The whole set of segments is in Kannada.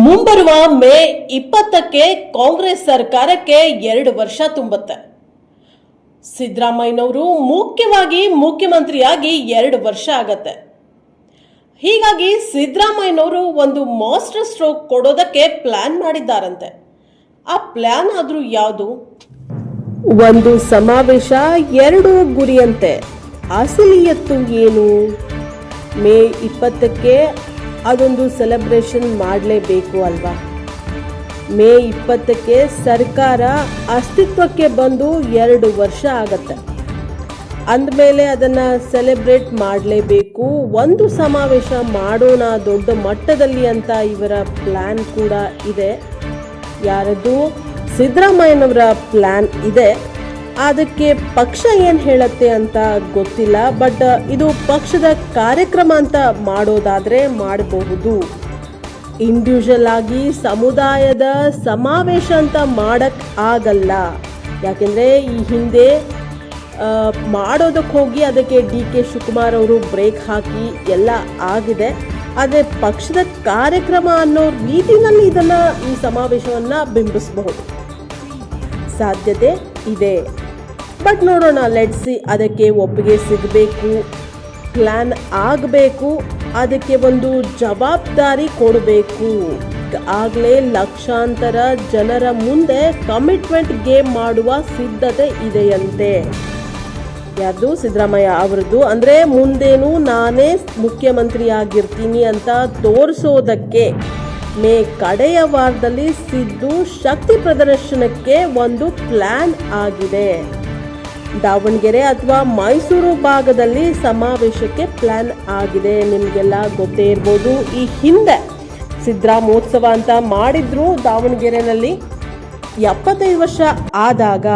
ಮುಂಬರುವ ಮೇ ಇಪ್ಪತ್ತಕ್ಕೆ ಕಾಂಗ್ರೆಸ್ ಸರ್ಕಾರಕ್ಕೆ ಎರಡು ವರ್ಷ ತುಂಬುತ್ತೆ. ಸಿದ್ದರಾಮಯ್ಯನವರು ಮುಖ್ಯವಾಗಿ ಮುಖ್ಯಮಂತ್ರಿಯಾಗಿ ಎರಡು ವರ್ಷ ಆಗತ್ತೆ. ಹೀಗಾಗಿ ಸಿದ್ದರಾಮಯ್ಯನವರು ಒಂದು ಮಾಸ್ಟರ್ ಸ್ಟ್ರೋಕ್ ಕೊಡೋದಕ್ಕೆ ಪ್ಲಾನ್ ಮಾಡಿದ್ದಾರಂತೆ. ಆ ಪ್ಲಾನ್ ಆದ್ರೂ ಯಾವುದು? ಒಂದು ಸಮಾವೇಶ ಎರಡು ಗುರಿಯಂತೆ. ಅಸಲಿಯತ್ತು ಏನು? ಮೇ ಇಪ್ಪತ್ತಕ್ಕೆ ಅದೊಂದು ಸೆಲೆಬ್ರೇಷನ್ ಮಾಡಲೇಬೇಕು ಅಲ್ವಾ? ಮೇ ಇಪ್ಪತ್ತಕ್ಕೆ ಸರ್ಕಾರ ಅಸ್ತಿತ್ವಕ್ಕೆ ಬಂದು ಎರಡು ವರ್ಷ ಆಗತ್ತೆ. ಅಂದಮೇಲೆ ಅದನ್ನು ಸೆಲೆಬ್ರೇಟ್ ಮಾಡಲೇಬೇಕು. ಒಂದು ಸಮಾವೇಶ ಮಾಡೋಣ ದೊಡ್ಡ ಮಟ್ಟದಲ್ಲಿ ಅಂತ ಇವರ ಪ್ಲ್ಯಾನ್ ಕೂಡ ಇದೆ. ಯಾರದು ಸಿದ್ದರಾಮಯ್ಯನವರ ಪ್ಲ್ಯಾನ್ ಇದೆ. ಅದಕ್ಕೆ ಪಕ್ಷ ಏನು ಹೇಳುತ್ತೆ ಅಂತ ಗೊತ್ತಿಲ್ಲ ಬಟ್ ಇದು ಪಕ್ಷದ ಕಾರ್ಯಕ್ರಮ ಅಂತ ಮಾಡೋದಾದರೆ ಮಾಡಬಹುದು. ಇಂಡಿವಿಜುವಲ್ ಆಗಿ ಸಮುದಾಯದ ಸಮಾವೇಶ ಅಂತ ಮಾಡಕ್ ಆಗಲ್ಲ. ಯಾಕೆಂದರೆ ಈ ಹಿಂದೆ ಮಾಡೋದಕ್ಕೆ ಹೋಗಿ ಅದಕ್ಕೆ ಡಿ ಕೆ ಶಿವಕುಮಾರ್ ಅವರು ಬ್ರೇಕ್ ಹಾಕಿ ಎಲ್ಲ ಆಗಿದೆ. ಆದರೆ ಪಕ್ಷದ ಕಾರ್ಯಕ್ರಮ ಅನ್ನೋ ರೀತಿಯಲ್ಲಿ ಇದನ್ನು ಈ ಸಮಾವೇಶವನ್ನು ಬಿಂಬಿಸಬಹುದು. ಸಾಧ್ಯತೆ ಇದೆ. ಬಟ್ ನೋಡೋಣ ಲೆಟ್ಸಿ ಅದಕ್ಕೆ ಒಪ್ಪಿಗೆ ಸಿಗಬೇಕು ಪ್ಲ್ಯಾನ್ ಆಗಬೇಕು, ಅದಕ್ಕೆ ಒಂದು ಜವಾಬ್ದಾರಿ ಕೊಡಬೇಕು. ಆಗಲೇ ಲಕ್ಷಾಂತರ ಜನರ ಮುಂದೆ ಕಮಿಟ್ಮೆಂಟ್ ಗೇಮ್ ಮಾಡುವ ಸಿದ್ಧತೆ ಇದೆಯಂತೆ. ಯಾರ್ದು? ಸಿದ್ದರಾಮಯ್ಯ ಅವರದ್ದು. ಅಂದರೆ ಮುಂದೇನು ನಾನೇ ಮುಖ್ಯಮಂತ್ರಿ ಆಗಿರ್ತೀನಿ ಅಂತ ತೋರಿಸೋದಕ್ಕೆ ಮೇ ಕಡೆಯ ವಾರದಲ್ಲಿ ಸಿದ್ದು ಶಕ್ತಿ ಪ್ರದರ್ಶನಕ್ಕೆ ಒಂದು ಪ್ಲ್ಯಾನ್ ಆಗಿದೆ. ದಾವಣಗೆರೆ ಅಥವಾ ಮೈಸೂರು ಭಾಗದಲ್ಲಿ ಸಮಾವೇಶಕ್ಕೆ ಪ್ಲಾನ್ ಆಗಿದೆ. ನಿಮಗೆಲ್ಲ ಗೊತ್ತೇ ಇರ್ಬೋದು. ಈ ಹಿಂದೆ ಸಿದ್ದರಾಮೋತ್ಸವ ಅಂತ ಮಾಡಿದ್ರು ದಾವಣಗೆರೆನಲ್ಲಿ. ಎಪ್ಪತ್ತೈದು ವರ್ಷ ಆದಾಗ.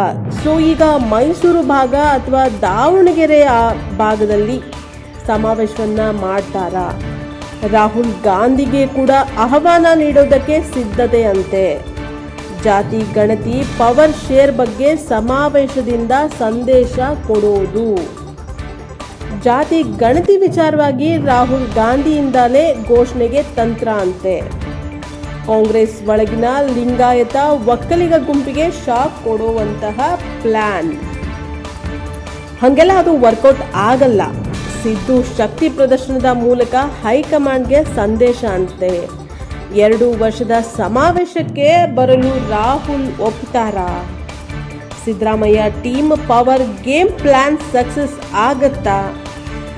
ಸೊ ಈಗ ಮೈಸೂರು ಭಾಗ ಅಥವಾ ದಾವಣಗೆರೆ ಆ ಭಾಗದಲ್ಲಿ ಸಮಾವೇಶವನ್ನು ಮಾಡ್ತಾರಾ? ರಾಹುಲ್ ಗಾಂಧಿಗೆ ಕೂಡ ಆಹ್ವಾನ ನೀಡೋದಕ್ಕೆ ಸಿದ್ಧತೆ ಅಂತೆ ಜಾತಿ ಗಣತಿ ಪವರ್ ಶೇರ್ ಬಗ್ಗೆ ಸಮಾವೇಶದಿಂದ ಸಂದೇಶ ಕೊಡೋದು. ಜಾತಿ ಗಣತಿ ವಿಚಾರವಾಗಿ ರಾಹುಲ್ ಗಾಂಧಿಯಿಂದಲೇ ಘೋಷಣೆಗೆ ತಂತ್ರ ಅಂತೆ. ಕಾಂಗ್ರೆಸ್ ಒಳಗಿನ ಲಿಂಗಾಯತ ಒಕ್ಕಲಿಗ ಗುಂಪಿಗೆ ಶಾಕ್ ಕೊಡುವಂತಹ ಪ್ಲಾನ್. ಹಾಗೆಲ್ಲ ಅದು ವರ್ಕೌಟ್ ಆಗಲ್ಲ. ಸಿದ್ದು ಶಕ್ತಿ ಪ್ರದರ್ಶನದ ಮೂಲಕ ಹೈಕಮಾಂಡ್ಗೆ ಸಂದೇಶ ಅಂತೆ. ಎರಡು ವರ್ಷದ ಸಮಾವೇಶಕ್ಕೆ ಬರಲು Rahul ಒಪ್ತಾರಾ. Siddaramaiah team power game plan success ಆಗತ್ತಾ?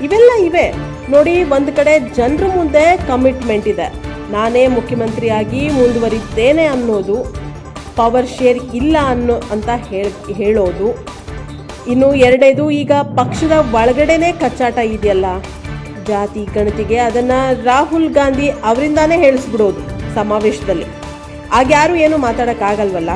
ಇವೆಲ್ಲ ಇವೆ. ನೋಡಿ, ಒಂದು ಕಡೆ ಜನರ ಮುಂದೆ ಕಮಿಟ್ಮೆಂಟ್ ಇದೆ. ನಾನೇ ಮುಖ್ಯಮಂತ್ರಿಯಾಗಿ ಮುಂದುವರಿತೇನೆ ಅನ್ನೋದು. ಪವರ್ ಶೇರ್ ಇಲ್ಲ ಅನ್ನೋ, ಅಂತ ಹೇಳ್ ಹೇಳೋದು. ಇನ್ನು ಎರಡೇದು ಈಗ ಪಕ್ಷದ ಒಳಗಡೆನೆ ಕಚ್ಚಾಟ ಇದೆಯಲ್ಲ? ಜಾತಿ ಗಣತಿಗೆ ಅದನ್ನ ರಾಹುಲ್ ಗಾಂಧಿ ಅವರಿಂದಾನೇ ಹೇಳಿಸ್ಬಿಡೋದು ಸಮಾವೇಶದಲ್ಲಿ. ಆಗ ಯಾರು ಏನು ಮಾತಾಡೋಕ್ಕಾಗಲ್ವಲ್ಲ?